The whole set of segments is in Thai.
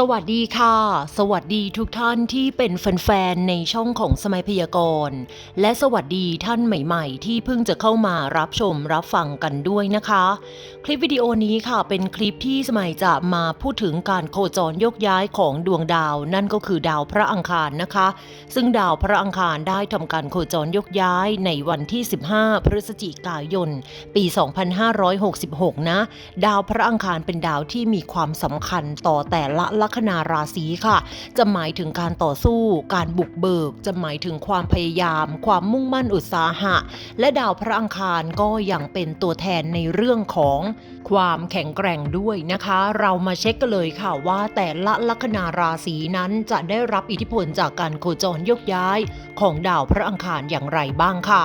สวัสดีค่ะ สวัสดีทุกท่านที่เป็นแฟนๆในช่องของสมัยพยากรณ์และสวัสดีท่านใหม่ๆ ที่เพิ่งจะเข้ามารับชมรับฟังกันด้วยนะคะ คลิปวิดีโอนี้ค่ะเป็นคลิปที่สมัยจะมาพูดถึงการโคจรยกย้ายของดวงดาว นั่นก็คือดาวพระอังคารนะคะ ซึ่งดาวพระอังคารได้ทำการโคจรยกย้ายในวันที่ 15 พฤศจิกายน ปี 2566 นะ ดาวพระอังคารเป็นดาวที่มีความสำคัญต่อแต่ละลัคนาราศีค่ะ จะหมายถึงการต่อสู้ การบุกเบิก จะหมายถึงความพยายาม ความมุ่งมั่นอุตสาหะ และดาวพระอังคารก็ยังเป็นตัวแทนในเรื่องของความแข็งแกร่งด้วยนะคะ เรามาเช็คกันเลยค่ะว่าแต่ละลัคนาราศีนั้นจะได้รับอิทธิพลจากการโคจรยกย้าย ของดาวพระอังคารอย่างไรบ้างค่ะ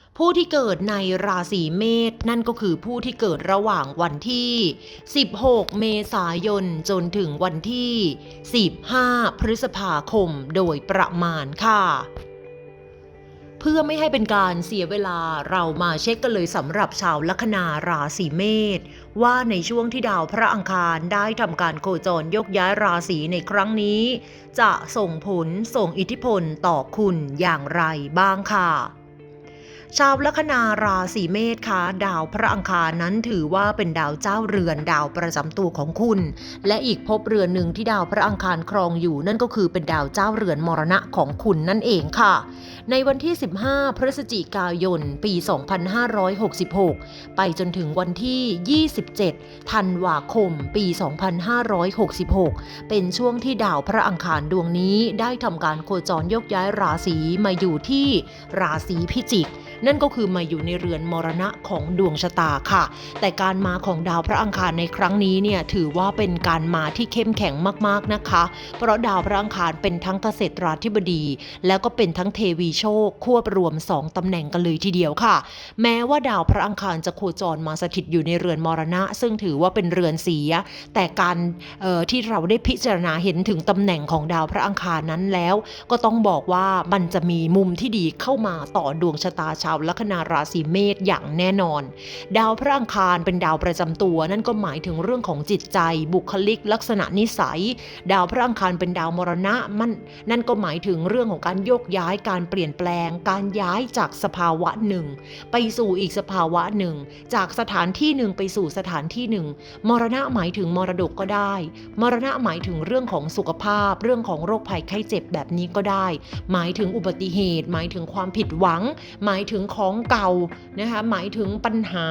ผู้ที่เกิดในราศีเมษนั่นก็คือผู้ที่เกิดระหว่างวันที่ 16 เมษายนจนถึงวันที่ 15 พฤษภาคมโดยประมาณค่ะเพื่อไม่ให้เป็นการเสียเวลาเรามาเช็คกันเลยสำหรับชาวลัคนาราศีเมษว่าในช่วงที่ดาวพระอังคารได้ทำการโคจรยกย้ายราศีในครั้งนี้ จะส่งผลส่งอิทธิพลต่อคุณอย่างไรบ้างค่ะ ชาวลัคนาราศีเมษคะดาวพระอังคารนั้นถือว่าเป็นดาวเจ้าเรือนดาวประจำตัวของคุณ และอีกภพเรือนหนึ่งที่ดาวพระอังคารครองอยู่ นั่นก็คือเป็นดาวเจ้าเรือนมรณะของคุณนั่นเองค่ะ ในวันที่ 15 พฤศจิกายน ปี 2566 ไปจนถึงวันที่ 27 ธันวาคม ปี 2566 เป็นช่วงที่ดาวพระอังคารดวงนี้ได้ทำการโคจรยกย้ายราศีมาอยู่ที่ราศีพิจิกนั่นก็คือมาอยู่ในเรือนมรณะของดวงชะตาค่ะ แต่การมาของดาวพระอังคารในครั้งนี้เนี่ยถือว่าเป็นการมาที่เข้มแข็งมากๆนะคะ เพราะดาวพระอังคารเป็นทั้งเกษตราธิบดี แล้วก็เป็นทั้งเทวีโชค ควบรวม 2ตำแหน่งกันเลยทีเดียวค่ะ แม้ว่าดาวพระอังคารจะโคจรมาสถิตอยู่ในเรือนมรณะ ซึ่งถือว่าเป็นเรือนเสีย แต่การออที่เราได้พิจารณาเห็นถึงตำแหน่งของดาวพระอังคารนั้นแล้ว ก็ต้องบอกว่ามันจะมีมุมที่ดีเข้ามาต่อดวงชะตาชาวาวลัคนาราศีเมษอย่างแน่นอน ดาวพระอังคารเป็นดาวประจำตัว นั่นก็หมายถึงเรื่องของจิตใจ บุคลิก ลักษณะนิสัย ดาวพระอังคารเป็นดาวมรณะมันนั่นก็หมายถึงเรื่องของการโยกย้ายการเปลี่ยนแปลง การย้ายจากสภาวะหนึ่ง ไปสู่อีกสภาวะหนึ่ง จากสถานที่หนึ่งไปสู่สถานที่หนึ่งมรณะหมายถึงมรดกก็ได้ มรณะหมายถึงเรื่องของสุขภาพ เรื่องของโรคภัยไข้เจ็บแบบนี้ก็ได้ หมายถึงอุบัติเหตุ หมายถึงความผิดหวัง หมายถึงของเก่านะคะหมายถึงปัญหา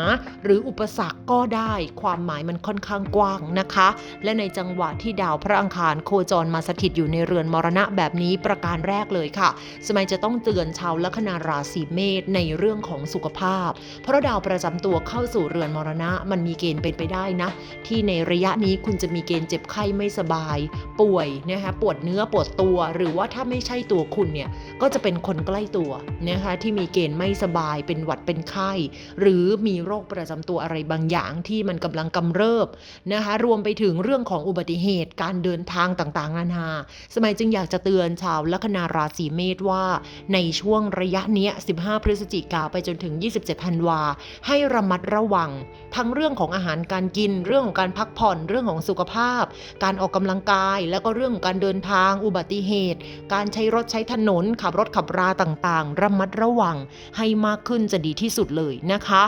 หรืออุปสรรคก็ได้ ความหมายมันค่อนข้างกว้างนะคะ และในจังหวะที่ดาวพระอังคารโคจรมาสถิตอยู่ในเรือนมรณะแบบนี้ประการแรกเลยค่ะ สมัยจะต้องเตือนชาวลัคนาราศีเมษในเรื่องของสุขภาพ เพราะดาวประจำตัวเข้าสู่เรือนมรณะมันมีเกณฑ์เป็นไปได้นะ ที่ในระยะนี้คุณจะมีเกณฑ์เจ็บไข้ไม่สบาย ป่วยนะคะปวดเนื้อปวดตัว หรือว่าถ้าไม่ใช่ตัวคุณเนี่ยก็จะเป็นคนใกล้ตัวนะคะที่มีเกณฑ์ไม่สบายเป็นหวัดเป็นไข้ หรือมีโรคประจำตัวอะไรบางอย่างที่มันกำลังกำเริบนะคะรวมไปถึงเรื่องของอุบัติเหตุการเดินทางต่างๆนานา สมัยจึงอยากจะเตือนชาวลัคนาราศีเมษว่า ในช่วงระยะนี้ 15 พฤศจิกาไปจนถึง 27 ธันวา ให้ระมัดระวัง ทั้งเรื่องของอาหารการกิน เรื่องของการพักผ่อน เรื่องของสุขภาพ การออกกำลังกาย แล้วก็เรื่องของการเดินทาง อุบัติเหตุ การใช้รถใช้ถนน ขับรถขับราต่างๆ ระมัดระวัง ให้มากขึ้นจะดีที่สุดเลยนะคะ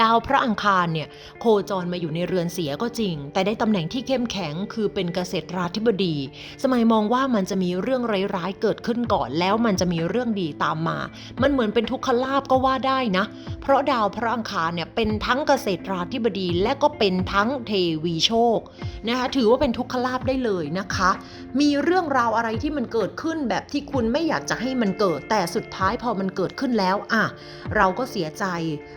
ดาวพระอังคารเนี่ยโคจรมาอยู่ในเรือนเสียก็จริง แต่ได้ตำแหน่งที่เข้มแข็งคือเป็นเกษตราธิบดี สมัยมองว่ามันจะมีเรื่องร้ายๆเกิดขึ้นก่อน แล้วมันจะมีเรื่องดีตามมา มันเหมือนเป็นทุกขลาบก็ว่าได้นะ เพราะดาวพระอังคารเนี่ยเป็นทั้งเกษตราธิบดีและก็เป็นทั้งเทวีโชคนะคะถือว่าเป็นทุกขลาบได้เลยนะคะ มีเรื่องราวอะไรที่มันเกิดขึ้นแบบที่คุณไม่อยากจะให้มันเกิด แต่สุดท้ายพอมันเกิดขึ้นแล้วอะเราก็เสียใจ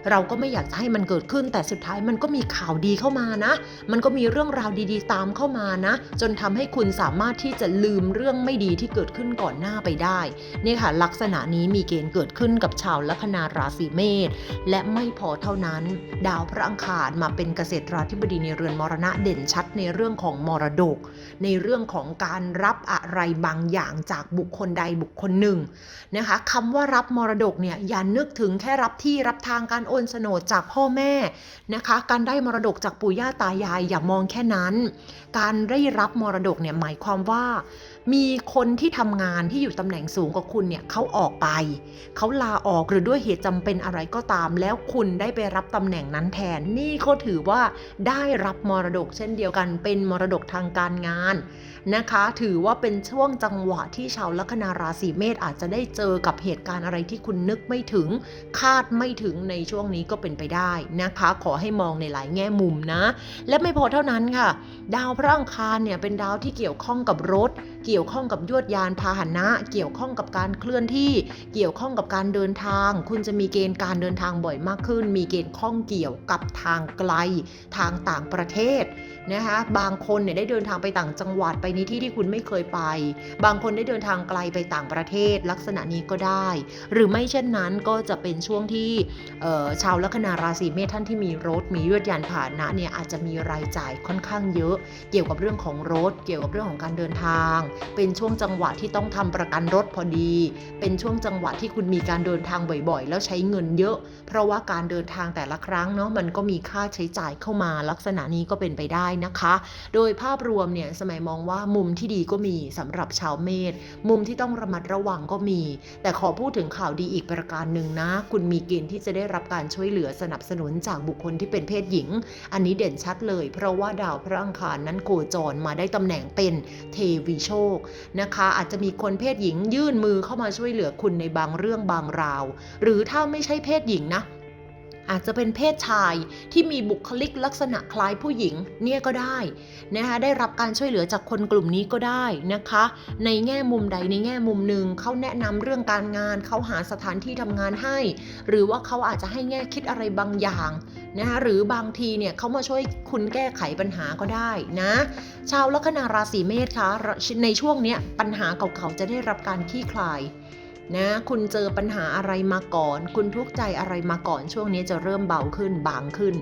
เราก็ไม่อยากให้ให้มันเกิดขึ้น แต่สุดท้ายมันก็มีข่าวดีเข้ามานะ มันก็มีเรื่องราวดีๆ ตามเข้ามานะ จนทำให้คุณสามารถที่จะลืมเรื่องไม่ดีที่เกิดขึ้นก่อนหน้าไปได้เนี่ยค่ะ ลักษณะนี้มีเกณฑ์เกิดขึ้นกับชาวลัคนาราศีเมษและไม่พอเท่านั้น ดาวพระอังคารมาเป็นเกษตราธิบดีในเรือนมรณะเด่นชัดในเรื่องของมรดก ในเรื่องของการรับอะไรบางอย่างจากบุคคลใดบุคคลหนึ่งนะคะคำว่ารับมรดกเนี่ยอย่านึกถึงแค่รับที่รับทางการโอนโฉนดจากพ่อแม่นะคะ การได้มรดกจากปู่ย่าตายายอย่ามองแค่นั้น การได้รับมรดกเนี่ยหมายความว่า มีคนที่ทำงานที่อยู่ตำแหน่งสูงกว่าคุณเนี่ยเขาออกไป เขาลาออกหรือด้วยเหตุจำเป็นอะไรก็ตาม แล้วคุณได้ไปรับตำแหน่งนั้นแทน นี่เขาถือว่าได้รับมรดกเช่นเดียวกัน เป็นมรดกทางการงานนะคะ ถือว่าเป็นช่วงจังหวะที่ชาวลัคนาราศีเมษอาจจะได้เจอกับเหตุการณ์อะไรที่คุณนึกไม่ถึง คาดไม่ถึงในช่วงนี้ก็เป็นไปได้นะคะ ขอให้มองในหลายแง่มุมนะ และไม่พอเท่านั้นค่ะ ดาวพระอังคารเนี่ยเป็นดาวที่เกี่ยวข้องกับรถเกี่ยวี่ยวข้องกับยวดยานพาหนะ เกี่ยวข้องกับการเคลื่อนที่ เกี่ยวข้องกับการเดินทาง คุณจะมีเกณฑ์การเดินทางบ่อยมากขึ้น มีเกณฑ์ข้องเกี่ยวกับทางไกล ทางต่างประเทศนะคะบางคนเนี่ยได้เดินทางไปต่างจังหวัดไปในที่ที่คุณไม่เคยไป บางคนได้เดินทางไกลไปต่างประเทศลักษณะนี้ก็ได้ หรือไม่เช่นนั้นก็จะเป็นช่วงที่ชาวลัคนาราศีเมษท่านที่มีรถมียวดยานพาหนะเนี่ยอาจจะมีรายจ่ายค่อนข้างเยอะ เกี่ยวกับเรื่องของรถ เกี่ยวกับเรื่องของการเดินทางเป็นช่วงจังหวะที่ต้องทำประกันรถพอดี เป็นช่วงจังหวะที่คุณมีการเดินทางบ่อยๆ แล้วใช้เงินเยอะ เพราะว่าการเดินทางแต่ละครั้งเนาะมันก็มีค่าใช้จ่ายเข้ามาลักษณะนี้ก็เป็นไปได้นะคะ โดยภาพรวมเนี่ยสมัยมองว่ามุมที่ดีก็มีสำหรับชาวเมษมุมที่ต้องระมัดระวังก็มี แต่ขอพูดถึงข่าวดีอีกประการหนึ่งนะ คุณมีเกณฑ์ที่จะได้รับการช่วยเหลือสนับสนุนจากบุคคลที่เป็นเพศหญิง อันนี้เด่นชัดเลย เพราะว่าดาวพระอังคารนั้นโคจรมาได้ตำแหน่งเป็นเทวีโชคนะคะ อาจจะมีคนเพศหญิงยื่นมือเข้ามาช่วยเหลือคุณในบางเรื่องบางราว หรือถ้าไม่ใช่เพศหญิงนะ อาจจะเป็นเพศชายที่มีบุคลิกลักษณะคล้ายผู้หญิงเนี่ยก็ได้นะคะได้รับการช่วยเหลือจากคนกลุ่มนี้ก็ได้นะคะ ในแง่มุมใดในแง่มุมหนึ่งเขาแนะนำเรื่องการงานเขาหาสถานที่ทำงานให้ หรือว่าเขาอาจจะให้แง่คิดอะไรบางอย่างนะคะหรือบางทีเนี่ยเขามาช่วยคุณแก้ไขปัญหาก็ได้นะชาวลัคนาราศีเมษคะในช่วงเนี้ยปัญหาเก่าๆจะได้รับการคลี่คลาย นะคุณเจอปัญหาอะไรมาก่อน คุณทุกข์ใจอะไรมาก่อน ช่วงนี้จะเริ่มเบาขึ้นบางขึ้น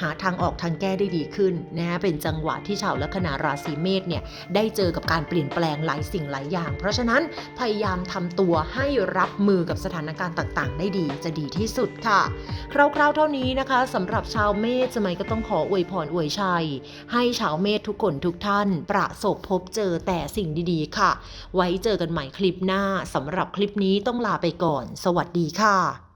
หาทางออกทางแก้ได้ดีขึ้นนะเป็นจังหวะที่ชาวลัคนาราศีเมษเนี่ยได้เจอกับการเปลี่ยนแปลงหลายสิ่งหลายอย่าง เพราะฉะนั้นพยายามทำตัวให้รับมือกับสถานการณ์ต่างๆ ได้ดีจะดีที่สุดค่ะ คร่าวๆเท่านี้นะคะสำหรับชาวเมษสมัยก็ต้องขออวยพรอวยชัย ให้ชาวเมษทุกคนทุกท่าน ประสบพบเจอแต่สิ่งดีๆ ค่ะ ไว้เจอกันใหม่คลิปหน้าสำหรับคลิปนี้นี้ต้องลาไปก่อน สวัสดีค่ะ